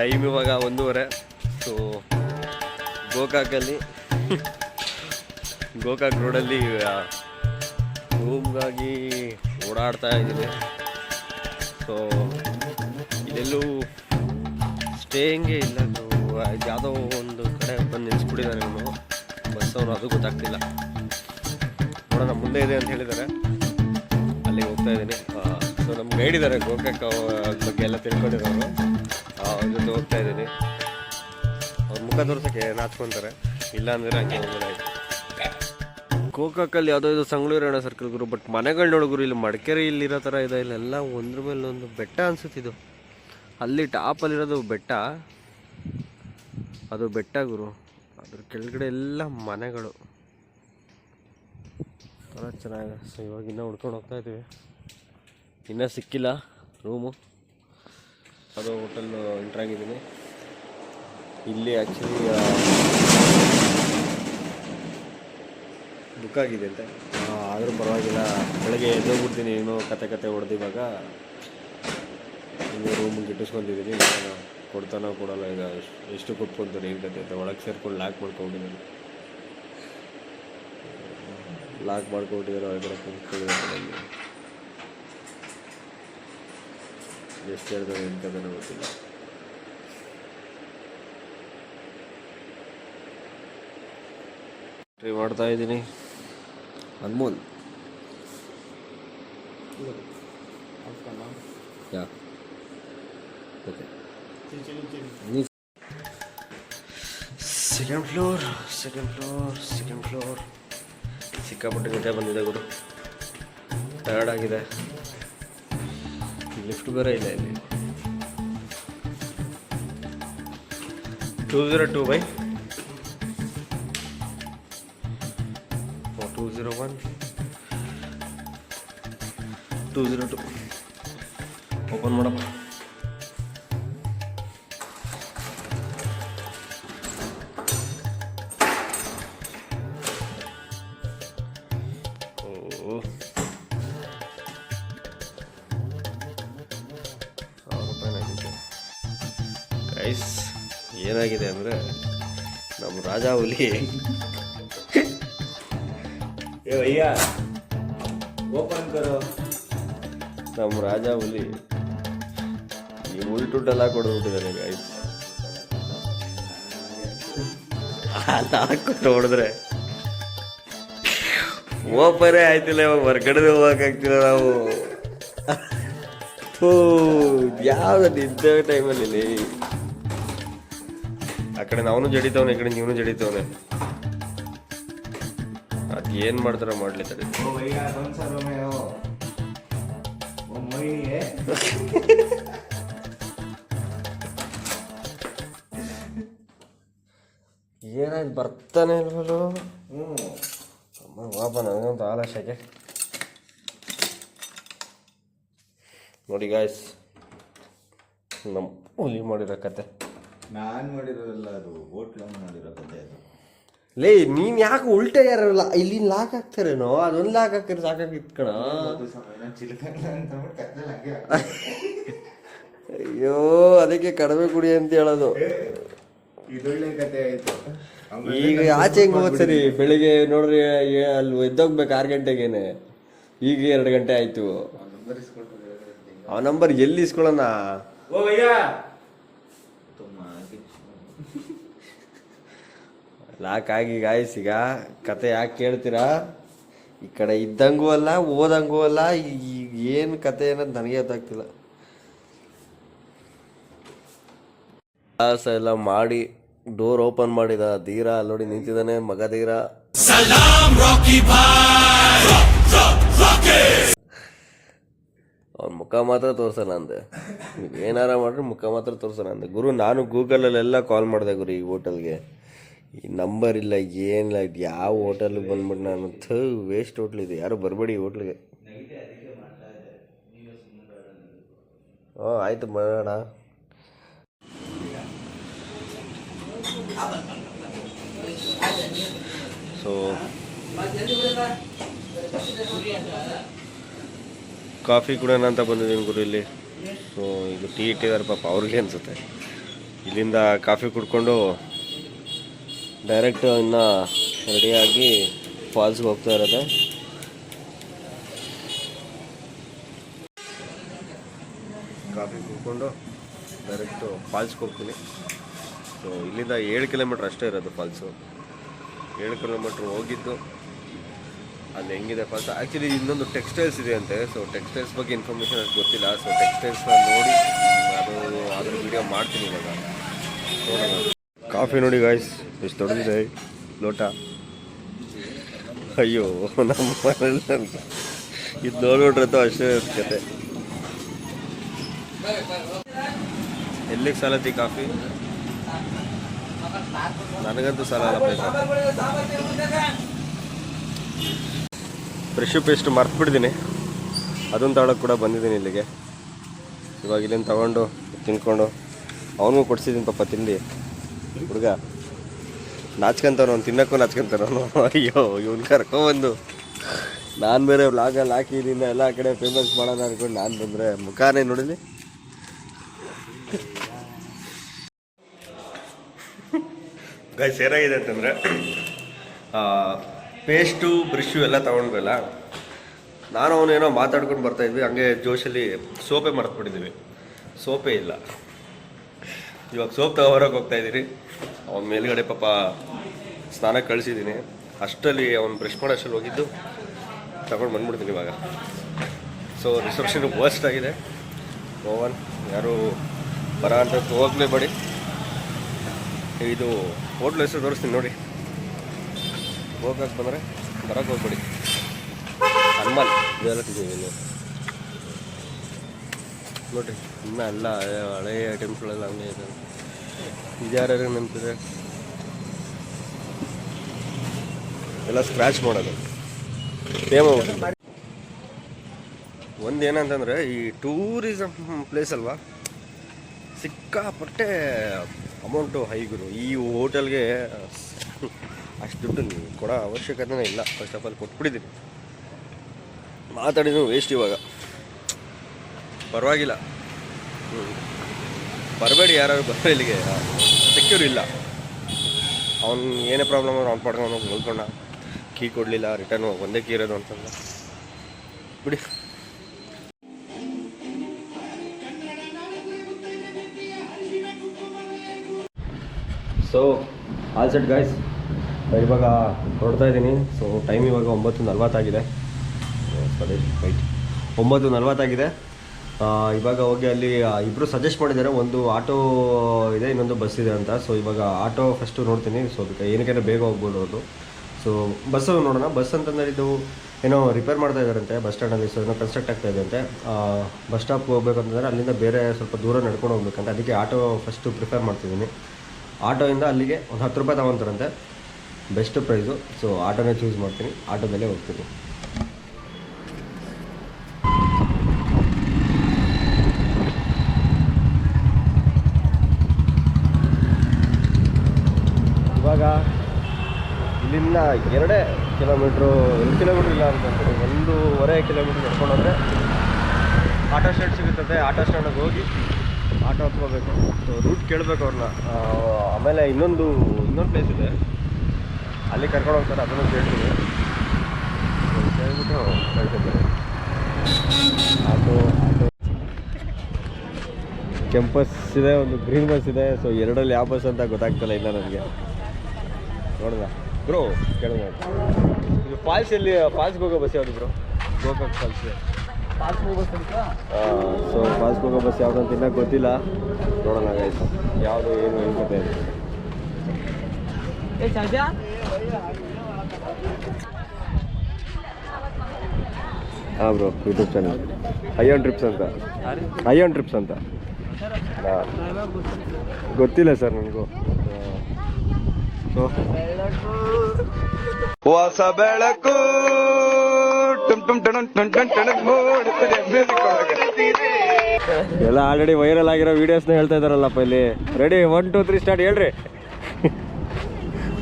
Time ಇವಾಗ ಒಂದೂವರೆ. So ಗೋಕಾಕಲ್ಲಿ, Gokak ರೋಡಲ್ಲಿ ರೂಮ್ಗಾಗಿ ಓಡಾಡ್ತಾ ಇದ್ದೀನಿ ಸೊ ಇಲ್ಲೆಲ್ಲೂ ಸ್ಟೇಯಿಂಗೇ ಇಲ್ಲ. ಯಾವುದೋ ಒಂದು ಕಡೆ ಬಂದು ನಿಲ್ಸ್ಬಿಟ್ಟಿದ್ದಾನೆ ಇವನು ಬಸ್ ಅವರು ಅದು ಗೊತ್ತಾಗ್ತಿಲ್ಲ. ನೋಡೋಣ, ಮುಂದೆ ಇದೆ ಅಂತ ಹೇಳಿದ್ದಾರೆ. ಅಲ್ಲಿಗೆ ಹೋಗ್ತಾ ಇದ್ದೀನಿ. ಸೊ ನಮ್ಗೆ ಗೈಡ್ ಇದ್ದಾರೆ ಗೋಕಾಕ್ ಬಗ್ಗೆ ಎಲ್ಲ ತಿಳ್ಕೊಂಡಿರೋರು. ಅವ್ರ ಜೊತೆ ಹೋಗ್ತಾ ಇದ್ದೀನಿ. ಅವ್ರ ಮುಖ ತೋರ್ಸೋಕ್ಕೆ ನಾಚ್ಕೊಂತಾರೆ. ಇಲ್ಲ ಅಂದ್ರೆ ಹಂಗೆ ಹೋಗೋದಾಯ್ತು ಗೋಕಾಕಲ್ಲಿ ಯಾವುದೋ ಇದು ಸಂಗಳೂರಣ ಸರ್ಕಲ್ ಗುರು ಬಟ್ ಮನೆಗಳು ನೋಡಿದ್ರು ಇಲ್ಲಿ ಮಡಿಕೇರಿ ಇಲ್ಲಿರೋ ಥರ ಇದೆ. ಇಲ್ಲೆಲ್ಲ ಒಂದ್ರ ಮೇಲೆ ಒಂದು ಬೆಟ್ಟ ಅನ್ಸುತ್ತಿದ್ದು ಅಲ್ಲಿ ಟಾಪಲ್ಲಿರೋದು ಬೆಟ್ಟ. ಅದು ಬೆಟ್ಟ ಗುರು. ಅದ್ರ ಕೆಳಗಡೆ ಎಲ್ಲ ಮನೆಗಳು. ಭಾಳ ಚೆನ್ನಾಗಿದೆ. ಸೊ ಇವಾಗ ಇನ್ನೂ ಹುಡ್ಕೊಂಡು ಹೋಗ್ತಾ ಇದ್ದೀವಿ. ಇನ್ನೂ ಸಿಕ್ಕಿಲ್ಲ. ರೂಮು ಅದು ಹೋಟೆಲ್ ಎಂಟ್ರ್ ಆಗಿದ್ದೀನಿ. ಇಲ್ಲಿ ಆ್ಯಕ್ಚುಲಿ ಬುಕ್ ಆಗಿದೆ ಅಂತೆ. ಆದರೂ ಪರವಾಗಿಲ್ಲ. ಬೆಳಗ್ಗೆ ಎದ್ದೋಗ್ಬಿಡ್ತೀನಿ, ಏನೋ ಕತೆ ಕತೆ ಹೊಡೆದು ಇವಾಗ ಇನ್ನೂ ರೂಮ್ ಗಿಟ್ಟಿಸ್ಕೊಂಡಿದ್ದೀನಿ ಕೊಡ್ತಾನೋ ಕೊಡಲ್ಲ, ಈಗ ಎಷ್ಟು- ಕೊಟ್ಕೊಂತಾರೆ ಏನು ಕತೆ ಅಂತ. ಒಳಗೆ ಸೇರ್ಕೊಂಡು ಲಾಕ್ ಮಾಡ್ಕೊಂಡಿದ್ದೀನಿ ಲಾಕ್ ಮಾಡ್ಕೊಂಡಿದ್ದಾರೆ ಒಳಗಡೆ ಕುಂತ್ಕೊಂಡಿದ್ದಾರೆ ನನಗೆ ಎಷ್ಟು ಏನು ಕತೆ ಗೊತ್ತಿಲ್ಲ ಟ್ರೈ ಮಾಡ್ತಾ ಇದ್ದೀನಿ. ಅನ್ಮೋಲ್ ಯಾ. Okay. Second floor second floor second floor ಸಿಕ್ಕಾಪಟ್ಟೆ ನಿದ್ದೆ ಬಂದಿದೆ ಗುರು. ಟಯರ್ಡ್ ಆಗಿದೆ. ಲಿಫ್ಟ್ ಬೇರೆ ಇಲ್ಲ ಇಲ್ಲಿ two zero two by two zero one two zero two open ಮಾಡಪ್ಪ. ಏನಾಗಿದೆ ಅಂದರೆ ನಮ್ಮ ರಾಜ ಹುಲಿ. ಓಪನ್ ಕರೋ. ನಮ್ಮ ರಾಜ ಹುಲಿ. ಈ ಉಲ್ಟುಡ್ಡೆಲ್ಲ ಕೊಡ್ಬಿಟ್ಟಿದ್ದಾನೆ ಗಾಯ್ಸ್ ಅಲ್ಲ ಹಾಕ್ಬಿಟ್ಟು ಹೊಡೆದ್ರೆ. ಓಪರೇ ಆಯ್ತಿಲ್ಲ ಇವಾಗ ಹೊರ್ಗಡೆ ಹೋಗಕ್ಕಾಗ್ತಿಲ್ಲ ನಾವು. ಯಾವ್ದು ನಿದ್ದೆ ಟೈಮಲ್ಲಿ ಕಡೆ ಅವನು ಜಡಿತವನೆ ಈ ಕಡೆ ನೀವು ಜಡಿತವನೆ. ಅದು ಏನ್ ಮಾಡ್ತಾರ ಮಾಡ್ಲಿ ತಡೆ. ಏನಾಯ್ತು ಬರ್ತಾನೆ ಇಲ್ವಲ್ಲ? ಹ್ಞೂ ಪಾಪ ನನಗೊಂದು ಆಲಸ್ಯಕ್ಕೆ ನೋಡಿ ಗಾಯ್ಸ್ ನಮ್ಮ ಹುಲಿ ಮಾಡಿರೋ ಕತೆ. ನಾನ್ ಮಾಡಿರೋದಲ್ಲ ಅದು ಹೋಟ್ಲ್ ಮಾಡಿರೋ ಕತೆ ಅದು. ಲೇ ನೀನ್ ಯಾಕೆ ಉಲ್ಟ ಯಾರಲ್ಲ? ಇಲ್ಲಿ ಲಾಕ್ ಹಾಕ್ತಾರೇನೋ ಅದೊಂದು ಲಾಕ್ ಹಾಕ್ತಾರೆ ಸಾಕಾಗಿತ್ತು ಕಣ. ಅದು ಸಮಯ ಚಿಲ್ಕಲ್ಲ ಅಂತ ಅಂದ್ಬಿಟ್ಟು ಹಂಗೆ. ಅಯ್ಯೋ ಅದಕ್ಕೆ ಕಡಿಮೆ ಕುಡಿ ಅಂತ ಹೇಳೋದು. ಇದೊಳ್ಳೆ ಕತೆ ಆಯ್ತು. ಈಗ ಆಚೆ ಹೆಂಗ್ ಹೋದ್ ಸರಿ? ಬೆಳಿಗ್ಗೆ ನೋಡ್ರಿ ಏ- ಅಲ್ಲಿ ಎದ್ದೋಗ್ಬೇಕು ಆರು ಗಂಟೆಗೇನೆ. ಈಗ ಎರಡು ಗಂಟೆ ಆಯ್ತು. ಅವ್ನ್ ಆ ನಂಬರ್ ಎಲ್ಲಿ ಇಸ್ಕೊಳ್ಳೋಣ? ಓ ಭಯ್ಯಾ! ಲಾಕ್ ಆಗಿ ಗಾಯ್ಸ್ ಈಗ ಕತೆ ಯಾಕೆ ಕೇಳ್ತೀರಾ? ಈ ಕಡೆ ಇದ್ದಂಗೂ ಅಲ್ಲ ಓದಂಗೂ ಅಲ್ಲ ಈಗ ಏನು ಕತೆ ಅನ್ನೋದು ನನಗೆ ಗೊತ್ತಾಗ್ತಿಲ್ಲ. ಕೆಲಸ ಎಲ್ಲ ಮಾಡಿ ಡೋರ್ ಓಪನ್ ಮಾಡಿದ ಧೀರ ಅಲ್ಲಿ ನೋಡಿ ನಿಂತಿದ್ದಾನೆ ಮಗ ಧೀರ. ಅವ್ನ ಮುಖ ಮಾತ್ರ ತೋರ್ಸಲ್ಲ ಅಂದೆ. ಏನಾರ ಮಾಡ್ರಿ ಮುಖ ಮಾತ್ರ ತೋರ್ಸಲ್ಲ ಅಂದೆ. ಗುರು ನಾನು ಗೂಗಲಲ್ಲೆಲ್ಲ ಕಾಲ್ ಮಾಡಿದೆ ಗುರು ಈ ಹೋಟೆಲ್ಗೆ ಈ ನಂಬರ್ ಇಲ್ಲ, ಏನಿಲ್ಲ, ಇದು ಯಾವ ಹೋಟೆಲ್ಗೆ ಬಂದ್ಬಿಟ್ಟು ನಾನು ಥೂ ವೇಸ್ಟ್ ಹೋಟ್ಲ್ ಇದು. ಯಾರು ಬರಬೇಡಿ ಹೋಟ್ಲಿಗೆ ಹ್ಞೂ ಆಯಿತು ಮಾಡೋಣ. ಸೊ ಕಾಫಿ ಕುಡಿಯೋಣ ಅಂತ ಬಂದಿದ್ದೀನಿ ಗುರು ಇಲ್ಲಿ. ಸೊ ಇದು ಟೀ ಇಟ್ಟಿದ್ದಾರೆ ಪಾಪ, ಅವ್ರಿಗೆ ಅನಿಸುತ್ತೆ. ಇಲ್ಲಿಂದ ಕಾಫಿ ಕುಡ್ಕೊಂಡು ಡೈರೆಕ್ಟ್ ಇನ್ನು ರೆಡಿಯಾಗಿ ಫಾಲ್ಸ್ಗೆ ಹೋಗ್ತಾ ಇರೋದೆ. ಕಾಫಿ ಕುಡ್ಕೊಂಡು ಡೈರೆಕ್ಟು ಫಾಲ್ಸ್ಗೆ ಹೋಗ್ತೀನಿ. ಸೊ ಇಲ್ಲಿಂದ ಏಳು ಕಿಲೋಮೀಟ್ರ್ ಅಷ್ಟೇ ಇರೋದು ಫಾಲ್ಸು. ಏಳು ಕಿಲೋಮೀಟ್ರ್ ಹೋಗಿದ್ದು, ಅಲ್ಲಿ ಹೆಂಗಿದೆ ಫಾಲ್ಸ್? ಆ್ಯಕ್ಚುಲಿ ಇನ್ನೊಂದು ಟೆಕ್ಸ್ಟೈಲ್ಸ್ ಇದೆ ಅಂತೆ ಸೊ ಟೆಕ್ಸ್ಟೈಲ್ಸ್ ಬಗ್ಗೆ ಇನ್ಫಾರ್ಮೇಷನ್ ಅದು ಗೊತ್ತಿಲ್ಲ. ಸೊ ಟೆಕ್ಸ್ಟೈಲ್ಸ್ನ ನೋಡಿ, ಅದು ಅದ್ರ ವಿಡಿಯೋ ಮಾಡ್ತೀನಿ ಇವಾಗ. ನೋಡೋಣ. ಕಾಫಿ ನೋಡಿ ಗಾಯ್ಸ್ ಎಷ್ಟು ದೊಡ್ಡದಿದೆ. ಲೋಟ. ಅಯ್ಯೋ, ನಮ್ಮ ಇದು ನೋಡ್ಬಿಟ್ರಂತೂ ಅಷ್ಟೇ ಕತೆ. ಎಲ್ಲಿಗೆ ಸಾಲತ್ತಿ ಕಾಫಿ? ನನಗಂತೂ ಸಲ ಫ್ರೆಶ್ ಪೇಸ್ಟ್ ಮರ್ತ್ಬಿಟ್ಟಿದ್ದೀನಿ ಅದನ್ನು ತಗೊಳಕ್ಕೆ ಕೂಡ ಬಂದಿದ್ದೀನಿ ಇಲ್ಲಿಗೆ. ಇವಾಗ ಇಲ್ಲಿಂದ ತಗೊಂಡು, ತಿನ್ಕೊಂಡು. ಅವನಿಗೂ ಕೊಡ್ಸಿದ್ದೀನಿ ಪಾಪ ತಿಂಡಿ. ಹುಡುಗ. ನಾಚ್ಕೊಂತವ್ನು ತಿನ್ನಕ್ಕೂ ನಾಚ್ಕೊಂತಾನು ಅಯ್ಯೋ, ಇವ್ನು ಕರ್ಕೊಬಂದು. ನಾನು ಬೇರೆ ವ್ಲಾಗಲ್ಲಿ ಹಾಕಿ ಇದನ್ನ ಎಲ್ಲ ಕಡೆ ಫೇಮಸ್ ಮಾಡೋಣ ಅನ್ಕೊಂಡು ನಾನು ಬಂದರೆ ಮುಖಾನೇ ನೋಡಿಲಿ ಗೈಸ್ ಏನಾಗಿದೆ ಅಂತಂದರೆ ಪೇಸ್ಟು ಬ್ರಷು ಎಲ್ಲ ತೊಗೊಂಡ್ವಲ್ಲ, ನಾನು ಅವನೇನೋ ಮಾತಾಡ್ಕೊಂಡು ಬರ್ತಾಯಿದ್ವಿ ಹಂಗೆ ಜೋಶಲ್ಲಿ ಸೋಪೆ ಮರೆತ್ಬಿಟ್ಟಿದ್ದೀವಿ ಸೋಪೇ ಇಲ್ಲ. ಇವಾಗ ಸೋಪ್ ತಗೋಬರೋಕೆ ಹೋಗ್ತಾ ಇದ್ದೀರಿ. ಅವನ ಮೇಲ್ಗಡೆ ಪಾಪ ಸ್ನಾನಕ್ಕೆ ಕಳಿಸಿದ್ದೀನಿ. ಅಷ್ಟರಲ್ಲಿ ಅವ್ನು ಬ್ರಷ್ ಮಾಡೋಷ್ಟರಲ್ಲಿ ಹೋಗಿದ್ದು. ತಗೊಂಡು ಬಂದ್ಬಿಡ್ತೀನಿ ಇವಾಗ. ಸೊ ರಿಸೆಪ್ಷನ್ ವರ್ಸ್ಟ್ ಆಗಿದೆ. ಓವನ್ ಯಾರು ಬರ ಅಂತ ಹೋಗ್ಲೇಬೇಡಿ. ಇದು ಹೋಟ್ಲ್ ಹೆಸರು ತೋರಿಸ್ತೀನಿ ನೋಡಿ. ಹೋಗಕ್ಕೆ ಬಂದರೆ ಬರೋಕ್ಕೆ ಹೋಗ್ಬೇಡಿ. ಹನುಮಾನ್ ಇನ್ನು ನೋಡಿರಿ ಇನ್ನೂ ಎಲ್ಲ ಹಳೆ- ಹಳೆ ಐಟಮ್ಸ್ಗಳೆಲ್ಲ ಹಂಗೆ ಇದೆ. ಇದ್ಯಾರು ನೆನಪಿದೆ ಎಲ್ಲ ಸ್ಕ್ರ್ಯಾಚ್ ಮಾಡೋದು. ಸೇಮ್ ಒಂದು ಏನಂತಂದರೆ ಈ ಟೂರಿಸಮ್ ಪ್ಲೇಸ್ ಅಲ್ವಾ? ಸಿಕ್ಕಾಪಟ್ಟೆ ಅಮೌಂಟು ಹೈಗುರು ಈ ಹೋಟೆಲ್ಗೆ ಅಷ್ಟು ದುಡ್ಡು ನೀವು ಕೊಡೋ ಅವಶ್ಯಕತೆನೇ ಇಲ್ಲ. ಫಸ್ಟ್ ಆಫ್ ಆಲ್ ಕೊಟ್ಬಿಟ್ಟಿದ್ದೀನಿ ಮಾತಾಡಿದ್ರು ವೇಸ್ಟ್ ಇವಾಗ. ಪರವಾಗಿಲ್ಲ. ಬರಬೇಡಿ ಯಾರು ಬರ್ತಾರೆ ಇಲ್ಲಿಗೆ. ಸೆಕ್ಯೂರ್ ಇಲ್ಲ. ಅವ್ನು ಏನೇ ಪ್ರಾಬ್ಲಮ್ ಅವ್ನು ಅವ್ನು ಪಡ್ಕೊಂಡು ಮಲ್ಕೊಂಡ. ಕೀ ಕೊಡಲಿಲ್ಲ ರಿಟರ್ನ್ ಒಂದೇ ಕೀ ಇರೋದು ಅಂತಂದ. ಬಿಡಿ. ಸೊ ಆಲ್ ಸೆಟ್ ಗಾಯ್ಸ್ ಇವಾಗ ಹೊರಡ್ತಾ ಇದ್ದೀನಿ. ಸೊ ಟೈಮ್ ಇವಾಗ ಒಂಬತ್ತು ನಲ್ವತ್ತಾಗಿದೆ. ಒಂಬತ್ತು ನಲ್ವತ್ತಾಗಿದೆ. ಇವಾಗ ಹೋಗಿ ಅಲ್ಲಿ ಇಬ್ಬರು ಸಜೆಸ್ಟ್ ಮಾಡಿದ್ದಾರೆ. ಒಂದು ಆಟೋ ಇದೆ, ಇನ್ನೊಂದು ಬಸ್ ಇದೆ ಅಂತ. ಸೊ ಇವಾಗ ಆಟೋ ಫಸ್ಟು ನೋಡ್ತೀನಿ. ಸೊ ಅದಕ್ಕೆ ಏನಕ್ಕೆ ಬೇಗ ಹೋಗ್ಬೋದು ಅದು ಸೊ ಬಸ್ಸು ನೋಡೋಣ. ಬಸ್ ಅಂತಂದ್ರೆ ಇದು ಏನೋ ರಿಪೇರ್ ಮಾಡ್ತಾ ಇದ್ದಾರಂತೆ ಬಸ್ ಸ್ಟ್ಯಾಂಡಲ್ಲಿ ಸೊ ಏನೋ ಕನ್ಸ್ಟ್ರಕ್ಟ್ ಆಗ್ತಾ ಇದೆ ಅಂತೆ. ಬಸ್ ಸ್ಟಾಪ್ ಹೋಗ್ಬೇಕಂತಂದರೆ ಅಲ್ಲಿಂದ ಬೇರೆ ಸ್ವಲ್ಪ ದೂರ ನಡ್ಕೊಂಡು ಹೋಗ್ಬೇಕಂತ. ಅದಕ್ಕೆ ಆಟೋ ಫಸ್ಟು ಪ್ರಿಫೇರ್ ಮಾಡ್ತಿದ್ದೀನಿ. ಆಟೋಯಿಂದ ಅಲ್ಲಿಗೆ ಒಂದು ಹತ್ತು ರೂಪಾಯಿ ತಗೊಂತಾರಂತೆ. ಬೆಸ್ಟ್ ಪ್ರೈಸು ಸೊ ಆಟೋನೇ ಚೂಸ್ ಮಾಡ್ತೀನಿ. ಆಟೋದಲ್ಲೇ ಹೋಗ್ತೀನಿ. ಇವಾಗ ಇಲ್ಲಿಂದ ಎರಡೇ ಕಿಲೋಮೀಟ್ರು ಎರಡು ಕಿಲೋಮೀಟ್ರ್ ಇಲ್ಲ ಅಂತಂದ್ರೆ ಒಂದೂವರೆ ಕಿಲೋಮೀಟ್ರ್ ನಡ್ಕೊಂಡು ಹೋದ್ರೆ ಆಟೋ ಸ್ಟ್ಯಾಂಡ್ ಸಿಗುತ್ತದೆ. ಆಟೋ ಸ್ಟ್ಯಾಂಡಿಗೆ ಹೋಗಿ ಆಟೋ ಹತ್ಕೋಬೇಕು. ಸೊ ರೂಟ್ ಕೇಳಬೇಕು ಅವ್ರನ್ನ. ಆಮೇಲೆ ಇನ್ನೊಂದು ಇನ್ನೊಂದು ಪ್ಲೇಸ್ ಇದೆ. ಅಲ್ಲಿ ಕರ್ಕೊಂಡು ಹೋಗ್ತಾರೆ, ಅದನ್ನು ಕೇಳ್ತೀನಿ. ಕೇಳಿಬಿಟ್ಟು ಕಳ್ಕೊತಾರೆ ಆಟೋ ಆಟೋ. ಕೆಂಪಸ್ ಇದೆ, ಒಂದು ಗ್ರೀನ್ ಬಸ್ ಇದೆ. ಸೊ ಎರಡರಲ್ಲಿ ಯಾವ ಬಸ್ ಅಂತ ಗೊತ್ತಾಗ್ತಿಲ್ಲ ಇಲ್ಲ ನನಗೆ ನೋಡೋಣ. ಬ್ರೋ ಕೇಳೋಣ. ಇದು ಫಾಲ್ಸ್ ಎಲ್ಲಿ ಫಾಲ್ಸ್ಗೆ ಹೋಗೋ ಬಸ್ ಯಾವುದು ಬ್ರೋ ಗೋಕಾಕ್ ಫಾಲ್ಸ್ ಸೊ ಫಾಲ್ಸ್ಗೆ ಹೋಗೋ ಬಸ್ ಯಾವುದು ಅಂತ ಇನ್ನೂ ಗೊತ್ತಿಲ್ಲ. ನೋಡೋಣ ಆಯ್ತು ಯಾವುದು ಏನು ಏನು ಕತೆ ಅಂತ. ಹಾಂ bro YouTube channel Ayyan trips ಅಂತ. ಅಯ್ಯನ್ ಟ್ರಿಪ್ಸ್ ಅಂತ. ಗೊತ್ತಿಲ್ಲ ಸರ್ ನನಗೂ. ಸೊ ಹೊಸ ಬೆಳಕು. ಟುಮ್ ಟುಮ್ ಟಣಂ ಟಣ್ ಟಣ್ ಟಣ್ ಮೂಡುತ್ತಿದೆ music ಒಳಗೆ. ಎಲ್ಲ ಆಲ್ರೆಡಿ ವೈರಲ್ ಆಗಿರೋ ವಿಡಿಯೋಸ್ನ ಹೇಳ್ತಾ ಇದಾರಲ್ಲಪ್ಪ ಇಲ್ಲಿ. Ready one two three start ಹೇಳ್ರಿ.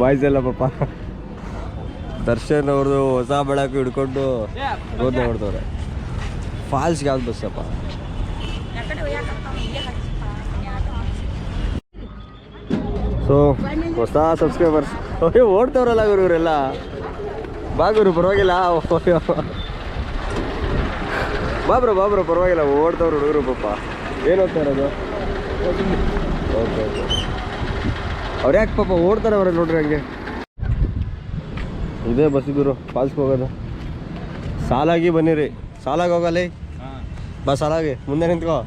ಬಾಯ್ಸ್ ಎಲ್ಲ ಪಾಪ. ದರ್ಶನ್ ಅವ್ರದ್ದು ಹೊಸ ಬೆಳಕು ಹಿಡ್ಕೊಂಡು ರೋಡ್ ನೋಡ್ತವ್ರೆ ಫಾಲ್ಸ್ಗೆ ಯಾವ್ದು ಬಸ್ಸಪ್ಪ ಸೊ ಹೊಸ ಸಬ್ಸ್ಕ್ರೈಬರ್ಸ್ ಅಯ್ಯೋ ಓಡ್ತವ್ರಲ್ಲ ಗುರು ಇವರೆಲ್ಲ. ಬಾ ಗುರು ಪರವಾಗಿಲ್ಲ. ಬಾಬ್ರ ಬಾ ಬ್ರೋ ಪರವಾಗಿಲ್ಲ. ಓಡ್ತವ್ರು ಹುಡುಗರು ಪಾಪ. ಏನು ಓದ್ತಾ ಇರೋದು? Okay okay. ಅವ್ರು ಯಾಕೆ ಪಾಪ ಓಡ್ತಾರೆ ಅವ್ರಿಗೆ ನೋಡ್ರಿ ಹಂಗೆ? ಇದೇ ಬಸ್ ಗುರು ಫಾಲ್ಸ್ಗೆ ಹೋಗೋದು. ಸಾಲಾಗಿ ಬನ್ನಿರಿ. ಸಾಲಾಗಿ ಹೋಗಲ್ಲಿ? ಬಾ ಸಾಲಾಗಿ ಮುಂದೆ ನಿಂತ್ಕೋ.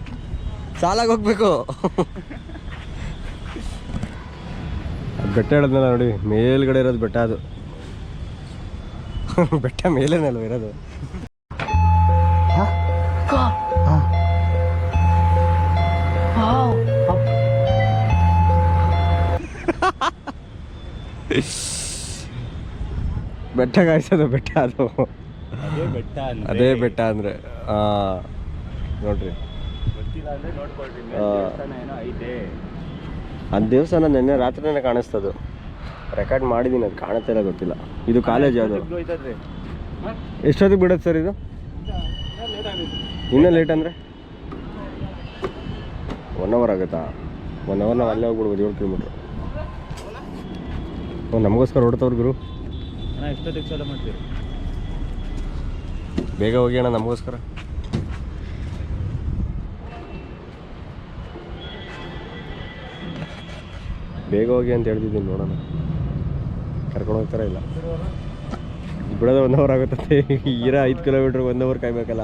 ಸಾಲಾಗಿ ಹೋಗ್ಬೇಕು. ಬೆಟ್ಟ ಹೇಳದ್ನಲ್ಲ ನೋಡಿ ಮೇಲ್ಗಡೆ ಇರೋದು ಬೆಟ್ಟ ಅದು. ಬೆಟ್ಟ ಮೇಲೇನಲ್ವ ಇರೋದು? ಬೆಟ್ಟ ಕಾಯಿಸೋದು ಬೆಟ್ಟ ಅದು. ಅದೇ ಬೆಟ್ಟ ಅದೇ ಬೆಟ್ಟ ಅಂದರೆ. ನೋಡ್ರಿ. ಗೊತ್ತಿಲ್ಲ ಅಂದ್ರೆ ನೋಡ್ಕೊಳ್ರಿ. ಆ. ದೇವಸ್ಥಾನ ನೆನ್ನೆ ರಾತ್ರಿನೇ ಕಾಣಿಸ್ತದು. ರೆಕಾರ್ಡ್ ಮಾಡಿದ್ದೀನಿ ಅದು ಕಾಣುತ್ತೆ ಇಲ್ಲ ಗೊತ್ತಿಲ್ಲ. ಇದು ಕಾಲೇಜ್ ಯಾವುದು? ಎಷ್ಟೊತ್ತಿಗೆ ಬಿಡುತ್ತೆ ಸರ್ ಇದು? ಇನ್ನೂ ಲೇಟ್ ಅಂದರೆ? ಒನ್ ಅವರ್ ಆಗುತ್ತಾ? ಒನ್ ಅವರ್ ನಾವು ಅಲ್ಲೇ ಹೋಗ್ಬಿಡ್ಬೋದು ಏಳು ಕಿಲೋಮೀಟ್ರ್ ಓ ನಮಗೋಸ್ಕರ ಹೊಡ್ತವ್ರು ಗುರು. ಬೇಗ ಹೋಗಿ ಅಣ್ಣ ನಮಗೋಸ್ಕರ. ಬೇಗ ಹೋಗಿ ಅಂತ ಹೇಳ್ತಿದ್ದೀನಿ ನೋಡೋಣ. ಕರ್ಕೊಂಡು ಹೋಗ್ತಾರ ಇಲ್ಲ? ಬಿಡೋದು ಒನ್ ಅವರ್ ಆಗುತ್ತೆ ಇರೋ ಐದು ಕಿಲೋಮೀಟ್ರ್ ಒಂದು ಅವರ್ ಕಾಯ್ಬೇಕಲ್ಲ?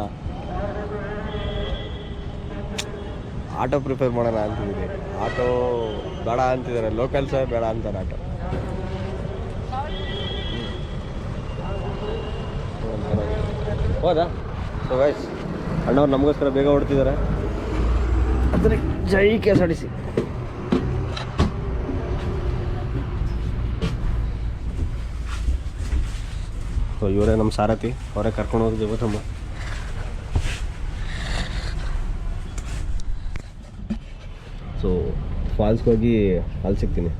ಆಟೋ ಪ್ರಿಫರ್ ಮಾಡೋಣ ಅಂತಿದ್ದೀನಿ. ಆಟೋ ಬೇಡ ಅಂತಿದ್ದಾರೆ. ಲೋಕಲ್ ಸಹ ಬೇಡ ಅಂತಾರೆ ಆಟೋ ಹೌದಾ? ಸೊ ಗೈಸ್ ಅಣ್ಣವ್ರು ನಮಗೋಸ್ಕರ ಬೇಗ ಹೊಡ್ತಿದ್ದಾರೆ ಅದನ್ನ ಜೈ ಕೆ ಸೊ ಇವರೇ ನಮ್ಮ ಸಾರಥಿ ಅವರೇ ಕರ್ಕೊಂಡು ಹೋಗಿ ದೇವತಮ್ಮ ಸೊ ಫಾಲ್ಸ್ಗೋಗಿ ಅಲ್ಲಿ ಸಿಗ್ತೀನಿ